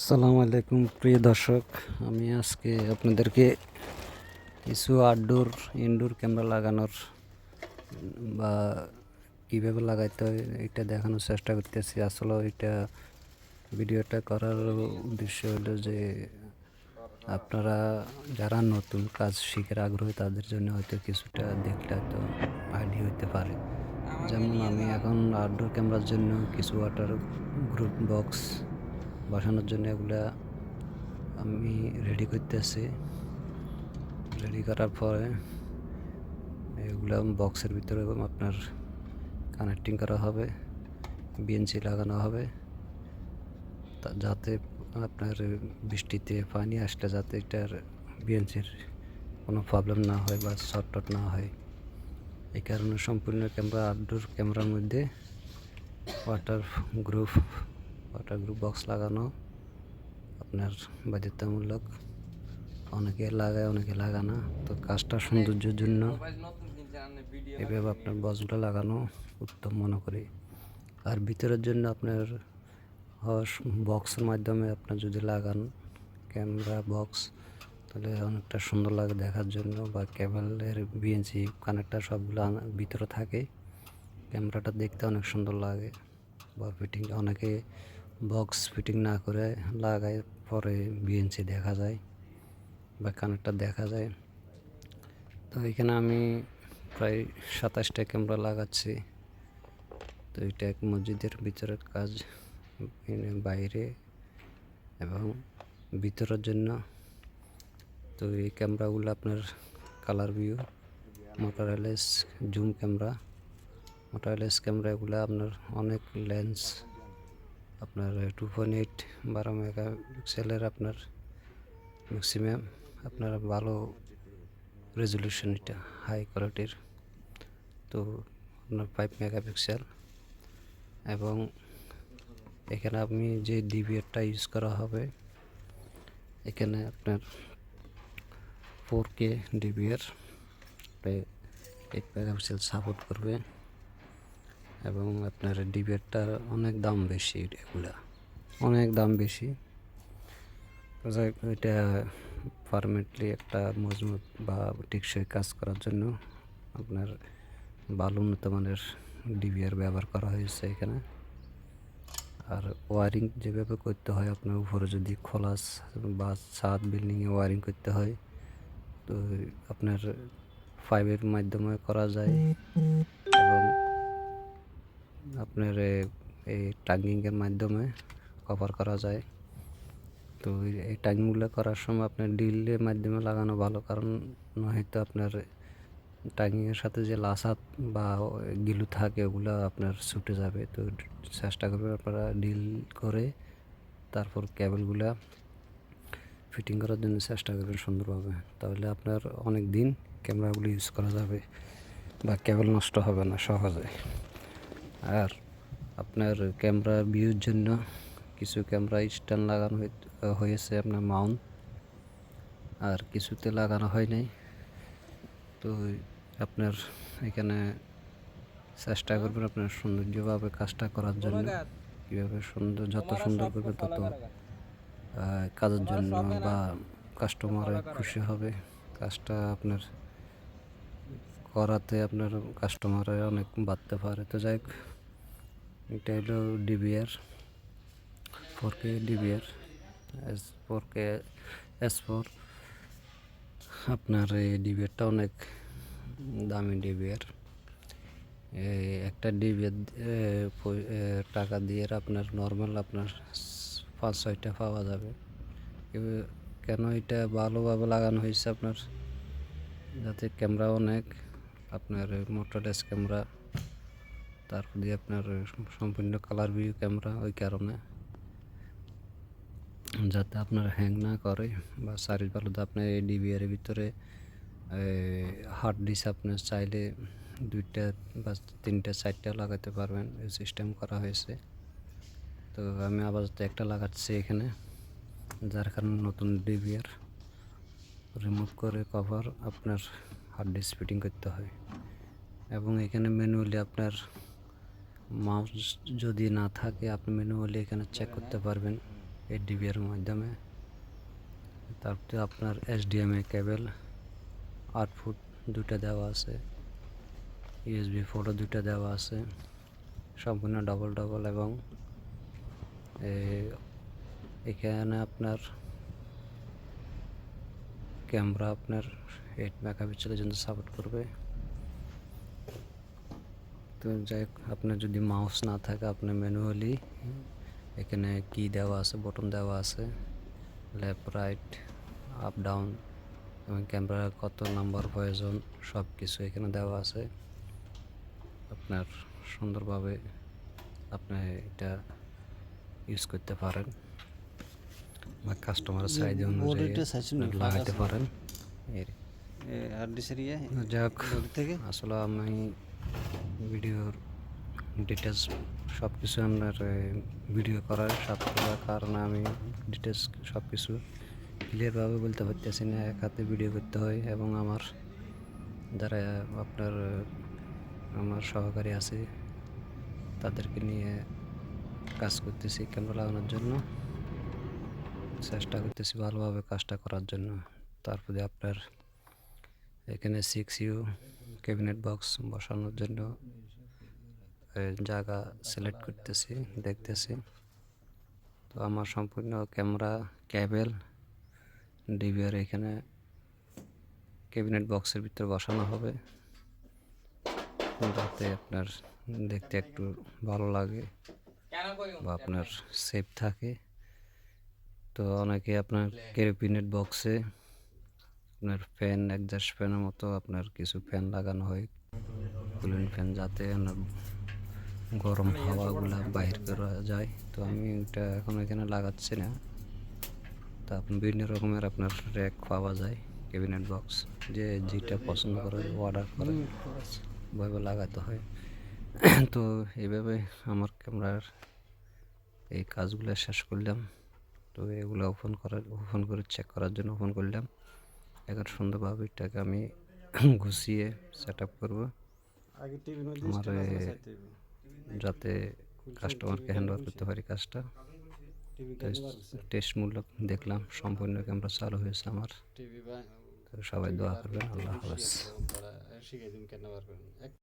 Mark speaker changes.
Speaker 1: আসসালামু আলাইকুম, প্রিয় দর্শক। আমি আজকে আপনাদেরকে কিছু আউটডোর ইনডোর ক্যামেরা লাগানোর, বা কীভাবে লাগাইতে হয় এটা দেখানোর চেষ্টা করতেছি। আসলে এটা ভিডিওটা করার উদ্দেশ্য হলো যে, আপনারা যারা নতুন কাজ শিখার আগ্রহী, তাদের জন্য হয়তো কিছুটা দেখলে হয়তো আইডিয়া হতে পারে। যেমন আমি এখন আউটডোর ক্যামেরার জন্য কিছু ওয়াটার গ্রুপ বক্স বসানোর জন্য এগুলা আমি রেডি করতেছি। রেডি করার পরে এগুলা বক্সের ভিতরে আপনার কানেক্টিং করা হবে বিএনসি লাগানো হবে। যাতে আপনার বৃষ্টিতে পানি আসলে যাতে এটার বিএনসির কোনো প্রবলেম না হয় বা শর্ট না হয়। এই কারণে সম্পূর্ণ ক্যামেরা আউটডোর ক্যামেরার মধ্যে water group water group box লাগানো। আপনার বাধ্যতামূলক। অনেকে লাগায় অনেকে লাগায় না। তো কাজটা সৌন্দর্যের জন্য এভাবে আপনার বক্সগুলো লাগানো উত্তম মনে করি। আর ভিতরের জন্য আপনার বক্সের মাধ্যমে আপনার যদি লাগান ক্যামেরা বক্স তাহলে অনেকটা সুন্দর লাগে দেখার জন্য। বা কেবলের বিএনসি কানেক্টার সবগুলো ভিতরে থাকে। ক্যামেরাটা দেখতে অনেক সুন্দর লাগে। বা ফিটিং অনেকে বক্স ফিটিং না করে লাগায়, পরে বিএনসি দেখা যায় বা কানেক্টার দেখা যায়। তো এখানে আমি প্রায় সাতাশটা ক্যামেরা লাগাচ্ছি। তো এটা এক মসজিদের ভিতরের কাজ বাইরে এবং ভিতরের জন্য। তো এই ক্যামেরাগুলো আপনার colour view motorless zoom camera motorless camera এগুলো আপনার অনেক লেন্স আপনার টু পয়েন্ট এইট বারো মেগা পিক্সেলের আপনার ম্যাক্সিমাম আপনার ভালো রেজলিউশন এটা হাই কোয়ালিটির তো আপনার ফাইভ মেগা পিক্সেল এবং এখানে আপনি যে ডিভিআরটা ইউজ করা হবে, এখানে আপনার four K DVR eight megapixel support করবে। এবং আপনার ডিভিআরটা অনেক দাম বেশি এগুলা। অনেক দাম বেশি। এটা পারমানেন্টলি একটা মজবুত বা টেকসই কাজ করার জন্য আপনার ভালো উন্নত মানের ডিভিআর ব্যবহার করা হয়েছে এখানে। আর ওয়ারিং যেভাবে করতে হয়, আপনার উপরে যদি খোলা বা ছাদ বিল্ডিংয়ে ওয়ারিং করতে হয়, তো আপনার পাইপের মাধ্যমে করা যায়। এবং আপনার এই টাঙ্গিংয়ের মাধ্যমে কভার করা যায়। তো এই- টাঙ্গিংগুলো করার সময় আপনার ডিলের মাধ্যমে লাগানো ভালো, কারণ নয়তো আপনার টাঙ্গিংয়ের সাথে যে লাসাত বা গিলু থাকে, ওগুলো আপনার ছুটে যাবে। তো চেষ্টা করবেন আপনারা ডিল করে তারপর কেবলগুলা ফিটিং করার জন্য চেষ্টা করবেন সুন্দরভাবে। তাহলে আপনার অনেক দিন ক্যামেরাগুলো ইউজ করা যাবে বা কেবল নষ্ট হবে না সহজে। আর আপনার ক্যামেরা ভিউর জন্য কিছু ক্যামেরা স্ট্যান্ড লাগানো হয়ে- হয়েছে আপনার মাউন্ট আর কিছুতে লাগানো হয় নাই। তো আপনার এখানে চেষ্টা করবেন আপনার সৌন্দর্যভাবে কাজটা করার জন্য। কীভাবে সুন্দর যত সুন্দর করবে তত কাজের জন্য বা কাস্টমার খুশি হবে। কাজটা আপনার করাতে আপনার কাস্টমারের অনেক বাড়তে পারে। তো যাই এটা হলো DVR four K DVR S four K S four আপনার এই ডিবিআরটা অনেক দামি ডিবিআর একটা ডিবিআর টাকা দিয়ে আপনার নর্মাল আপনার পাঁচ ছয়টা পাওয়া যাবে। কেন এটা ভালোভাবে লাগানো হয়েছে আপনার? যাতে ক্যামেরা অনেক আপনার মোটর মোটরলেস ক্যামেরা তারপর দিয়ে আপনার সম্পূর্ণ কালার ভিউ ক্যামেরা ওই কারণে, যাতে আপনার হ্যাং না করে বা সার্ভিস ভালো আপনার এই ডিবিআরের ভিতরে হার্ড ডিস্ক আপনার চাইলে দুইটা বা তিনটা, চারটা লাগাতে পারবেন, এই সিস্টেম করা হয়েছে। তো আমি আপাতত একটা লাগাচ্ছি এখানে, যার কারণে নতুন ডিবিআর রিমুভ করে কভার আপনার হার্ড ডিস্ক ফিটিং করতে হয়। এবং এখানে ম্যানুয়ালি আপনার মাউস যদি না থাকে, আপনি ম্যানুয়ালি এখানে চেক করতে পারবেন এই ডিবিআর মাধ্যমে। তারপরে আপনার এসডিএমএ কেবল আট ফুট দুটা দেওয়া আছে ইউএসবি ফোরও দুটা দেওয়া আছে, সম্পূর্ণ ডবল ডবল এবং এখানে আপনার ক্যামেরা আপনার এইট মেগাপিক্সেলের জন্য সাপোর্ট করবে। তো যাই হোক আপনার যদি মাউস না থাকে আপনার ম্যানুয়ালি এখানে কি দেওয়া আছে বটন দেওয়া আছে লেফট রাইট আপ ডাউন এবং ক্যামেরা কত নাম্বার প্রয়োজন সব কিছু এখানে দেওয়া আছে। আপনার সুন্দরভাবে আপনি এটা ইউজ করতে পারেন। বা কাস্টমারের চাহিদা অনুযায়ী আপনি
Speaker 2: আছে।
Speaker 1: পারেন। এর
Speaker 2: হার্ড ডিস্কের ইয়ে
Speaker 1: যাক
Speaker 2: থেকে?
Speaker 1: আসলে আমি ভিডিওর ডিটেলস সব কিছু আপনার ভিডিও করার করার কারণে আমি ডিটেলস সব কিছু ক্লিয়ারভাবে বলতে পারতেছি না। এক হাতে ভিডিও করতে হয় এবং আমার যারা আপনার আমার সহকারী আছে তাদেরকে নিয়ে কাজ করতেছি ক্যামেরা লাগানোর জন্য। চেষ্টা করতেছি ভালোভাবে কাজটা করার জন্য। তারপরে আপনার এখানে সিক্স ইউ ক্যাবিনেট বক্স বসানোর জন্য জায়গা সিলেক্ট করতেছি, দেখতেছি। তো আমার সম্পূর্ণ ক্যামেরা ক্যাবেল ডিভিআর এখানে ক্যাবিনেট বক্সের ভিতরে বসানো হবে। যাতে আপনার দেখতে একটু ভালো লাগে বা আপনার সেফ থাকে। তো অনেকে আপনার ক্যাবিনেট বক্সে আপনার ফ্যান একজাস্ট ফ্যানের মতো আপনার কিছু ফ্যান লাগানো হয়। কুলিং ফ্যান যাতে গরম হাওয়াগুলো বাইর করা যায়। তো আমি ওটা এখন এখানে লাগাচ্ছি না। তা আপনি বিভিন্ন রকমের আপনার র্যাক পাওয়া যায় ক্যাবিনেট বক্স যে যেটা পছন্দ করে অর্ডার করে ওইভাবে লাগাতে হয়। তো এইভাবে আমার ক্যামেরার এই কাজগুলো শেষ করলাম। তো এগুলো ওপেন করার ওপেন করে চেক করার জন্য ওপেন করলাম। এখন সুন্দরভাবে এটাকে আমি গুছিয়ে সেট আপ করব আমার। যাতে কাস্টমারকে হ্যান্ড ওভার করতে পারি কাজটা।
Speaker 2: টিভি
Speaker 1: তো
Speaker 2: কেমন লাগছে?
Speaker 1: টেস্ট মূল্য দেখলাম সম্পূর্ণ ক্যামেরা চালু হয়েছে আমার।
Speaker 2: টিভি
Speaker 1: সবাই দোয়া করবেন আল্লাহ হাফেজ।